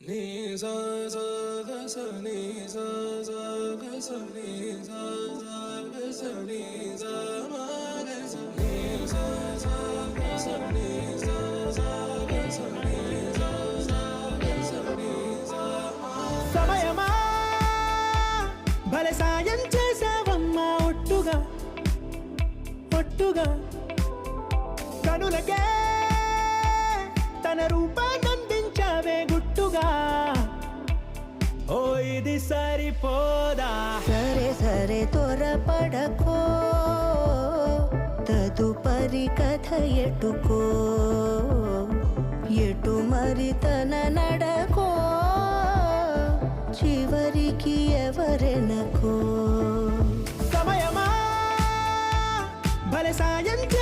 నీ సా సా గ స నీ సా సా గ స నీ సా సా గ స నీ సా మా గ స నీ సా సా గ స నీ సా సా గ స నీ సా సా గ స నీ సా మా సమయమా? భలే సాయం చేసావమ్మా ఒట్టుగా. ఒట్టుగా. కనులకే తన రూపాన్నందించావే తోడుగా. ఓ ఇది సరిపోదా? సరే సరే త్వరపడకో. తదుపరి కథ ఎటుకో. ఎటు మరి తన నడకో? చివరికి ఎవరెనకో? సమయమా? భలే సాయం